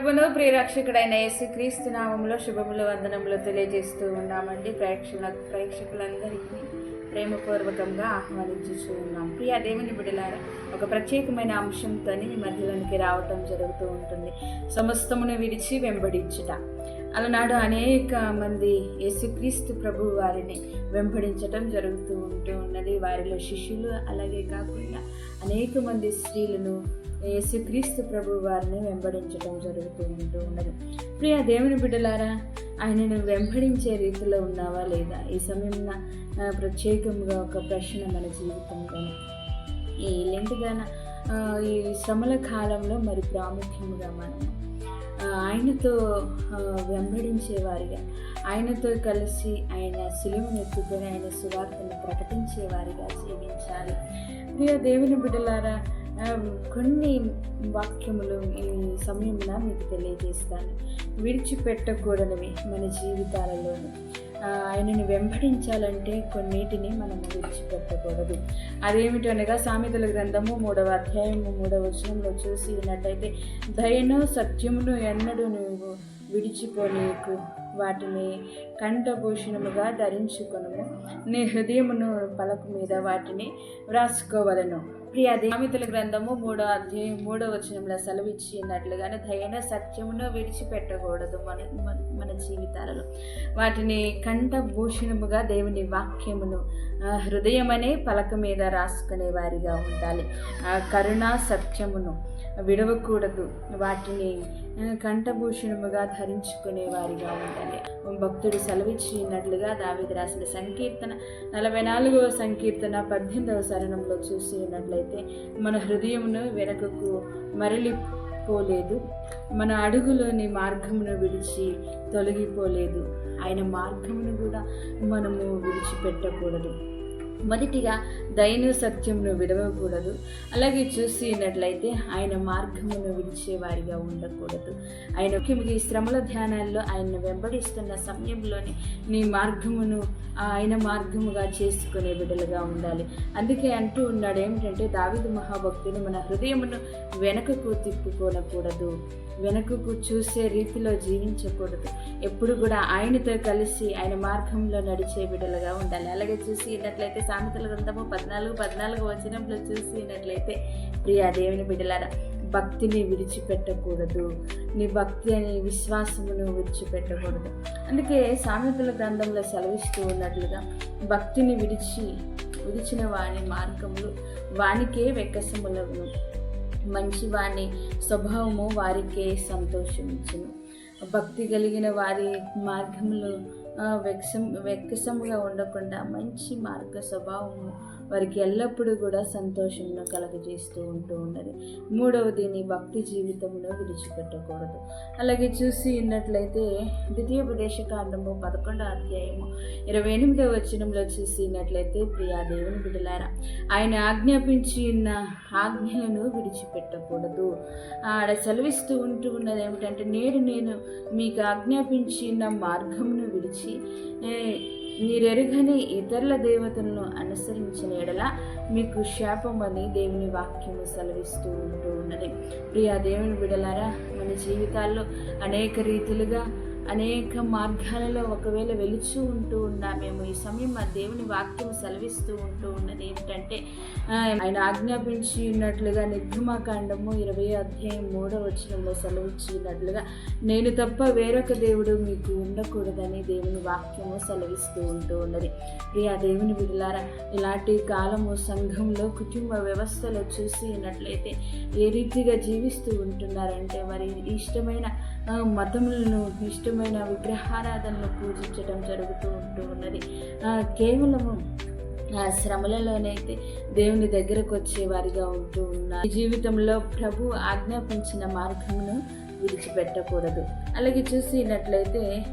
ప్రభును ప్రియరక్షకుడైన యేసుక్రీస్తు నామంలో శుభములు వందనములు తెలియజేస్తూ ఉన్నామండి. ప్రేక్షకుల ప్రేక్షకులందరికీ ప్రేమపూర్వకంగా ఆహ్వానించుచూ ఉన్నాం. ప్రియ దేవుని బిడ్డలారా ఒక ప్రత్యేకమైన అంశంతో మీ మధ్యలోనికి రావటం జరుగుతూ ఉంటుంది. సమస్తమును విడిచి వెంబడించుట. అలనాడు అనేక మంది యేసుక్రీస్తు ప్రభు వారిని వెంబడించటం జరుగుతూ ఉంటూ ఉన్నది. వారిలో శిష్యులు అలాగే కాకుండా అనేక మంది స్త్రీలను యేసుక్రీస్తు ప్రభు వారిని వెంబడించడం జరుగుతూ ఉంటూ ఉన్నది. ప్రియ దేవుని బిడ్డలారా ఆయనను వెంబడించే రీతిలో ఉన్నావా లేదా? ఈ సమయంలో ప్రత్యేకంగా ఒక ప్రశ్న మన జీవితంలో ఈ లెంటుగాన ఈ శ్రమల కాలంలో మరి ప్రాముఖ్యంగా మనం ఆయనతో వెంబడించేవారిగా ఆయనతో కలిసి ఆయన సులువును ఎత్తుకొని ఆయన సువార్తను ప్రకటించేవారిగా జీవించాలి. ప్రియ దేవుని బిడ్డలారా Um, కొన్ని వాక్యములు ఈ సమయంలో మీకు తెలియజేస్తాను. విడిచిపెట్టకూడనివి మన జీవితాలలోని. ఆయనని వెంబడించాలంటే కొన్నిటిని మనం విడిచిపెట్టకూడదు. అదేమిటనగా సామెతల గ్రంథము మూడవ అధ్యాయము మూడవ వచనంలో చూసి ఉన్నట్టయితే దయను సత్యమును ఎన్నడూ నువ్వు విడిచిపోలేకు వాటిని కంఠభూషణముగా ధరించుకొను నీ హృదయమును పలక మీద వాటిని వ్రాసుకోవలను. ప్రియాది సామెతల గ్రంథము మూడో అధ్యాయం మూడో వచనంలో సెలవిచ్చినట్లుగానే దయన సత్యమును విడిచిపెట్టకూడదు మన మన- మన జీవితాలలో. వాటిని కంఠభూషణముగా దేవుని వాక్యమును హృదయమనే పలక మీద రాసుకునే వారిగా ఉండాలి. ఆ, కరుణ సత్యమును విడవకూడదు. వాటిని కంఠభూషణముగా ధరించుకునే వారిగా ఉండాలి భక్తుడు సెలవిచ్చినట్లుగా దావిది రాసిన సంకీర్తన నలభై నాలుగవ సంకీర్తన పద్దెనిమిదవ శరణంలో చూసి ఉన్నట్లయితే మన హృదయమును వెనుకకు మరలి పోలేదు మన అడుగులోని మార్గమును విడిచి తొలగిపోలేదు. ఆయన మార్గమును కూడా మనము విడిచిపెట్టకూడదు. మొదటిగా దయను సత్యమును విడవకూడదు. అలాగే చూసినట్లయితే ఆయన మార్గమును విడిచేవారిగా ఉండకూడదు. ఆయన ముఖ్యంగా ఈ శ్రమల ధ్యానాల్లో ఆయన వెంబడిస్తున్న సమయంలోనే నీ మార్గమును ఆయన మార్గముగా చేసుకునే బిడ్డలుగా ఉండాలి. అందుకే అంటూ ఉన్నాడు ఏమిటంటే దావిదు మహాభక్తుని మన హృదయమును వెనకకు తిప్పుకోనకూడదు. వెనకకు చూసే రీతిలో జీవించకూడదు. ఎప్పుడు కూడా ఆయనతో కలిసి ఆయన మార్గంలో నడిచే బిడ్డలుగా ఉండాలి. అలాగే చూసినట్లయితే సామెతల గ్రంథము పద్నాలుగు పద్నాలుగు వచనంలో చూసినట్లయితే ప్రియా దేవుని బిడ్డలారా భక్తిని విడిచిపెట్టకూడదు. నీ భక్తి అనే విశ్వాసమును విడిచిపెట్టకూడదు. అందుకే సామెతల గ్రంథంలో సెలవిస్తూ ఉన్నట్లుగా భక్తిని విడిచి విడిచిన వాని మార్గములు వానికే వెక్కసములను మంచి వాని స్వభావము వారికే సంతోషమిచ్చును భక్తి కలిగిన వారి మార్గములు వెక్సం వెక్కసముగా ఉండకుండా మంచి మార్గ స్వభావము వారికి ఎల్లప్పుడూ కూడా సంతోషంను కలగజేస్తూ ఉంటూ ఉండాలి మూడవది నీ భక్తి జీవితంలో విడిచిపెట్టకూడదు. అలాగే చూసి ఉన్నట్లయితే ద్వితీయోపదేశ కాండము పదకొండో అధ్యాయము ఇరవై ఎనిమిదవ వచనంలో చూసినట్లయితే ప్రియా దేవుని బిడలారా ఆయన ఆజ్ఞాపించి ఉన్న ఆజ్ఞలను విడిచిపెట్టకూడదు. ఆడ సెలవిస్తూ ఉంటూ ఉన్నది ఏమిటంటే నేడు నేను మీకు ఆజ్ఞాపించి ఉన్న మార్గమును విడిచి ఏ, మీరెరుగని ఇతరుల దేవతలను అనుసరించిన ఎడల మీకు శాపమని దేవుని వాక్యము సెలవిస్తూ ఉంటూ ఉన్నది. ప్రియా దేవుని బిడలారా మన జీవితాల్లో అనేక రీతిలుగా అనేక మార్గాలలో ఒకవేళ వెలుచు ఉంటూ ఉన్నామేమో ఈ సమయం మా దేవుని వాక్యం సెలవిస్తూ ఉంటూ ఉన్నది ఏమిటంటే ఆయన ఆజ్ఞాపించి ఉన్నట్లుగా నిర్గమాకాండము ఇరవై అధ్యాయం మూడవ వచనంలో సెలవిచ్చినట్లుగా నేను తప్ప వేరొక దేవుడు మీకు ఉండకూడదని దేవుని వాక్యము సెలవిస్తూ ఉంటూ ఉన్నది. ప్రియా దేవుని బిడ్డలారా ఇలాంటి కాలము సంఘంలో కుటుంబ వ్యవస్థలో చూసి ఉన్నట్లయితే ఏ రీతిగా జీవిస్తూ ఉంటున్నారంటే మరి ఇష్టమైన మతములను ఇష్టమైన విగ్రహారాధనలు పూజించడం జరుగుతూ ఉంటూ ఉన్నది. కేవలము ఆ శ్రమలలోనైతే దేవుని దగ్గరకు వచ్చేవారిగా ఉంటూ ఉన్నారు జీవితంలో ప్రభు ఆజ్ఞాపించిన మార్గమును విడిచిపెట్టకూడదు. అలాగే చూసినట్లయితే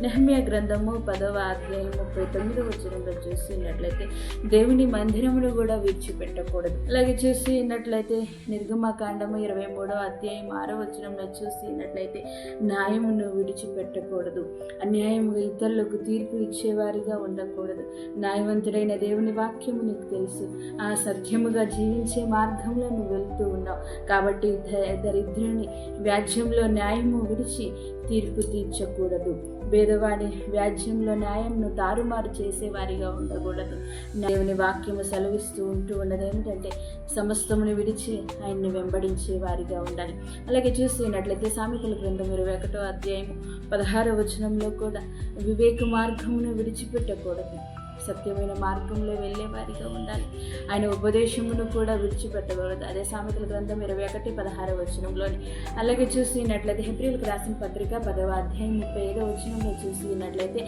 నెహమ్య గ్రంథము పదవ అధ్యాయం ముప్పై తొమ్మిదవ వచనంలో చూసినట్లయితే దేవుని మందిరమును కూడా విడిచిపెట్టకూడదు. అలాగే చూసినట్లయితే నిర్గమకాండము ఇరవై మూడవ అధ్యాయం ఆరో వచనంలో చూసినట్లయితే న్యాయమును విడిచిపెట్టకూడదు. అన్యాయము ఇతరులకు తీర్పు ఇచ్చేవారిగా ఉండకూడదు. న్యాయవంతుడైన దేవుని వాక్యము నీకు తెలుసు. ఆ సత్యముగా జీవించే మార్గంలో నువ్వు వెళ్తూ ఉన్నావు. కాబట్టి దరిద్రుని వ్యాజ్యంలో న్యాయము విడిచి తీర్పు తీర్చకూడదు. పేదవాడి వ్యాజ్యంలో న్యాయంను తారుమారు చేసేవారిగా ఉండకూడదు. దేవుని వాక్యము సెలవిస్తూ ఉంటూ ఉన్నది ఏమిటంటే సమస్తమును విడిచి ఆయన్ని వెంబడించే వారిగా ఉండాలి. అలాగే చూసినట్లయితే సామెతల గ్రంథం ఇరవై ఒకటో అధ్యాయం పదహారవ వచనంలో కూడా వివేక మార్గమును విడిచిపెట్టకూడదు. సత్యమైన మార్గంలో వెళ్ళే వారిగా ఉండాలి. ఆయన ఉపదేశమును కూడా విడిచిపెట్టకూడదు. అదే సామెతల గ్రంథం ఇరవై ఒకటి పదహారవ వచనంలోని అలాగే చూసినట్లయితే హెబ్రిల్కి రాసిన పత్రిక పదవ అధ్యాయం ముప్పై ఐదో వచనంలో చూసినట్లయితే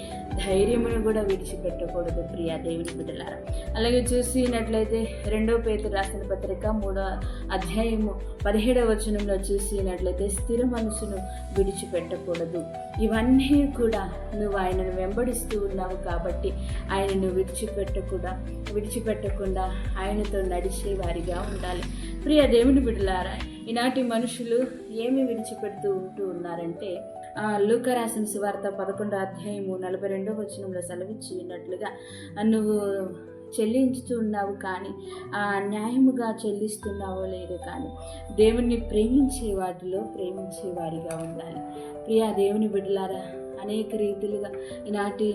ధైర్యమును కూడా విడిచిపెట్టకూడదు ప్రియా దేవుని బిడ్డలారా. అలాగే చూసినట్లయితే రెండో పేరు రాసిన పత్రిక మూడో అధ్యాయము పదిహేడవ వచనంలో చూసినట్లయితే స్థిర మనసును విడిచిపెట్టకూడదు. ఇవన్నీ కూడా నువ్వు ఆయనను వెంబడిస్తూ ఉన్నావు కాబట్టి ఆయన ఆయనను విడిచిపెట్టకుండా విడిచిపెట్టకుండా ఆయనతో నడిచే వారిగా ఉండాలి. ప్రియ దేవుని బిడ్డలారా ఈనాటి మనుషులు ఏమి విడిచిపెడుతూ ఉంటూ ఉన్నారంటే ఆ, రాసిన సువార్త పదకొండో అధ్యాయము నలభై రెండో వచనంలో సెలవిచ్చినట్లుగా నువ్వు చెల్లించుతున్నావు కానీ ఆ న్యాయముగా చెల్లిస్తున్నావో లేదో కానీ దేవుణ్ణి ప్రేమించే వాటిలో ప్రేమించే వారిగా ఉండాలి. ప్రియా దేవుని బిడ్డలారా అనేక రీతిలుగా ఈనాటి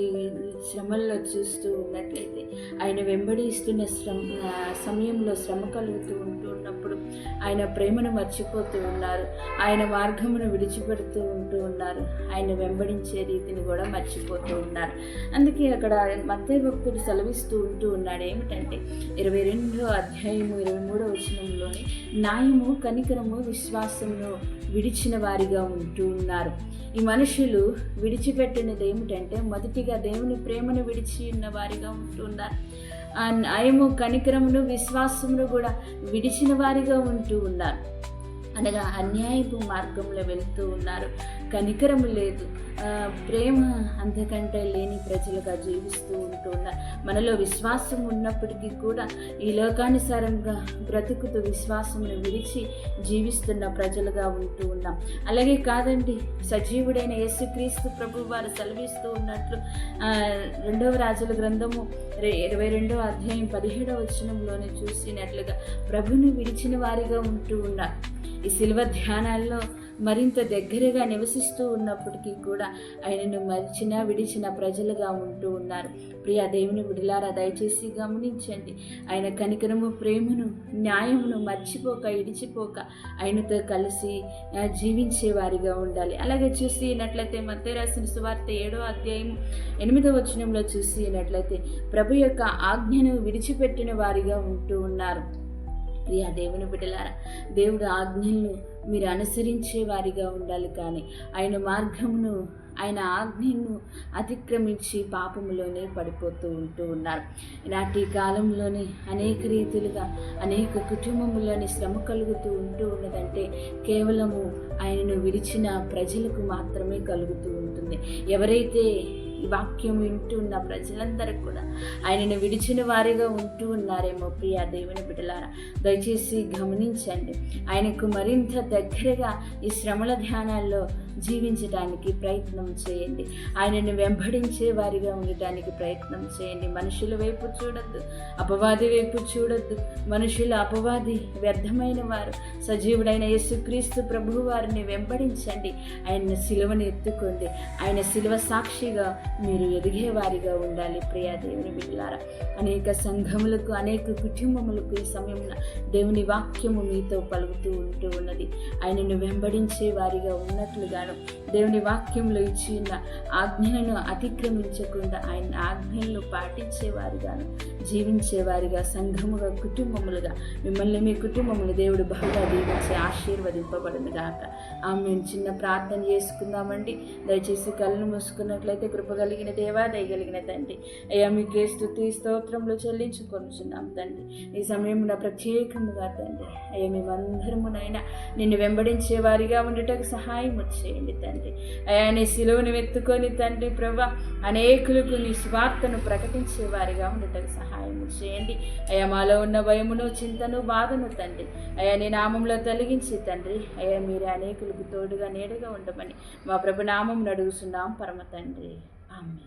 శ్రమల్లో చూస్తూ ఉన్నట్లయితే ఆయన వెంబడిస్తున్న శ్రమ సమయంలో శ్రమ కలుగుతూ ఉంటూ ఉన్నప్పుడు ఆయన ప్రేమను మర్చిపోతూ ఉన్నారు. ఆయన మార్గమును విడిచిపెడుతూ ఉంటూ ఉన్నారు. ఆయన వెంబడించే రీతిని కూడా మర్చిపోతూ ఉన్నారు. అందుకే అక్కడ మత్తయి భక్తుడు సెలవిస్తూ ఉంటూ ఉన్నాడు. ఏమిటంటే ఇరవై రెండో అధ్యాయము ఇరవై మూడో వచనంలోని న్యాయము కనికరము విశ్వాసమును విడిచిన వారిగా ఉంటూ ఉన్నారు. ఈ మనుషులు విడిచిపెట్టినది ఏమిటంటే మొదటిగా దేవుని ప్రేమను విడిచి ఉన్న వారిగా ఉంటున్నారు ఆ కనికరమును విశ్వాసమును కూడా విడిచిన వారిగా ఉంటూ ఉన్నారు. అనగా అన్యాయపు మార్గంలో వెళ్తూ ఉన్నారు. కనికరము లేదు. ప్రేమ అంతకంటే లేని ప్రజలుగా జీవిస్తూ ఉంటున్నారు. మనలో విశ్వాసం ఉన్నప్పటికీ కూడా ఈ లోకానుసారంగా బ్రతుకుతూ విశ్వాసమును విడిచి జీవిస్తున్న ప్రజలుగా ఉంటూ ఉన్నాం. అలాగే కాదండి సజీవుడైన యేసుక్రీస్తు ప్రభు వారు సెలవిస్తూ ఉన్నట్లు రెండవ రాజుల గ్రంథము ఇరవై రెండవ అధ్యాయం పదిహేడవ వచనంలోనే చూసినట్లుగా ప్రభుని విడిచిన వారిగా ఉంటూ ఉన్నారు. ఈ శిల్వ ధ్యానాల్లో మరింత దగ్గరగా నివసిస్తూ ఉన్నప్పటికీ కూడా ఆయనను మరిచిన విడిచిన ప్రజలుగా ఉంటూ ఉన్నారు. ప్రియ దేవుని విడిలారా దయచేసి గమనించండి. ఆయన కనికరము ప్రేమను న్యాయమును మర్చిపోక ఇడిచిపోక ఆయనతో కలిసి జీవించేవారిగా జీవించే వారిగా ఉండాలి. అలాగే చూసినట్లయితే మధ్య రాసిన సువార్త ఏడో అధ్యాయం ఎనిమిదో వచనంలో చూసినట్లయితే ప్రభు యొక్క ఆజ్ఞను విడిచిపెట్టిన వారిగా ఉంటూ ఉన్నారు. ప్రియా దేవుని బిడ్డలారా దేవుడు ఆజ్ఞలను మీరు అనుసరించే వారిగా ఉండాలి కానీ ఆయన మార్గమును ఆయన ఆజ్ఞను అతిక్రమించి పాపములోనే పడిపోతూ ఉంటూ ఉన్నారు. ఇలాంటి కాలంలోనే అనేక రీతులుగా అనేక కుటుంబంలోని శ్రమ కలుగుతూ ఉంటూ ఉన్నదంటే కేవలము ఆయనను విడిచిన ప్రజలకు మాత్రమే కలుగుతూ ఉంటుంది. ఎవరైతే ఈ వాక్యం వింటున్న ప్రజలందరూ కూడా ఆయనను విడిచిన వారిగా ఉంటూ ఉన్నారేమో ప్రియా దేవుని బిడ్డలారా. దయచేసి గమనించండి. ఆయనకు మరింత దగ్గరగా ఈ శ్రమల ధ్యానాల్లో జీవించడానికి ప్రయత్నం చేయండి. ఆయనను వెంబడించే వారిగా ఉండటానికి ప్రయత్నం చేయండి. మనుషుల వైపు చూడొద్దు అపవాది వైపు చూడొద్దు. మనుషుల అపవాది వ్యర్థమైన వారు. సజీవుడైన యేసుక్రీస్తు ప్రభు వారిని వెంబడించండి. ఆయన సిలువను ఎత్తుకోండి. ఆయన సిలువ సాక్షిగా మీరు ఎదిగే వారిగా ఉండాలి. ప్రియా దేవుని అనేక సంఘములకు అనేక కుటుంబములకు ఈ సమయంలో దేవుని వాక్యము మీతో పలుకుతూ ఉంటూ ఉన్నది. ఆయనను వెంబడించే వారిగా ఉన్నట్లుగా చేశాడు దేవుని వాక్యంలో ఇచ్చి ఉన్న ఆజ్ఞలను అతిక్రమించకుండా ఆయన ఆజ్ఞలను పాటించేవారుగాను జీవించేవారిగా సంఘముగా కుటుంబములుగా. మిమ్మల్ని మీ కుటుంబములు దేవుడు బాగా దీవించి ఆశీర్వదింపబడును గాక. ఆమె చిన్న ప్రార్థన చేసుకుందామండి. దయచేసి కళ్ళు మూసుకున్నట్లయితే కృప కలిగిన దేవా దయగలిగిన తండ్రి. అయ్యా మీకే స్థుతి స్తోత్రములు చెల్లించుకొనుచున్నాం తండ్రి. ఈ సమయంలో ప్రత్యేకముగా తండ్రి. అయ్యా మేమందరమునైనా నిన్ను వెంబడించే వారిగా ఉండటకు సహాయం చేయండి తండ్రి. తండ్రి అయా నీ శిలువను ఎత్తుకొని తండ్రి ప్రభా అనేకులకు నీ స్వార్థను ప్రకటించే వారిగా ఉండటం సహాయం చేయండి. అయా మాలో ఉన్న భయమును చింతను బాధను తండ్రి అయా నీ నామంలో తొలగించి తండ్రి అయా మీరే అనేకులకు తోడుగా నేడుగా ఉండమని మా ప్రభు నామం నడుగుతున్నాం పరమ తండ్రి. ఆమె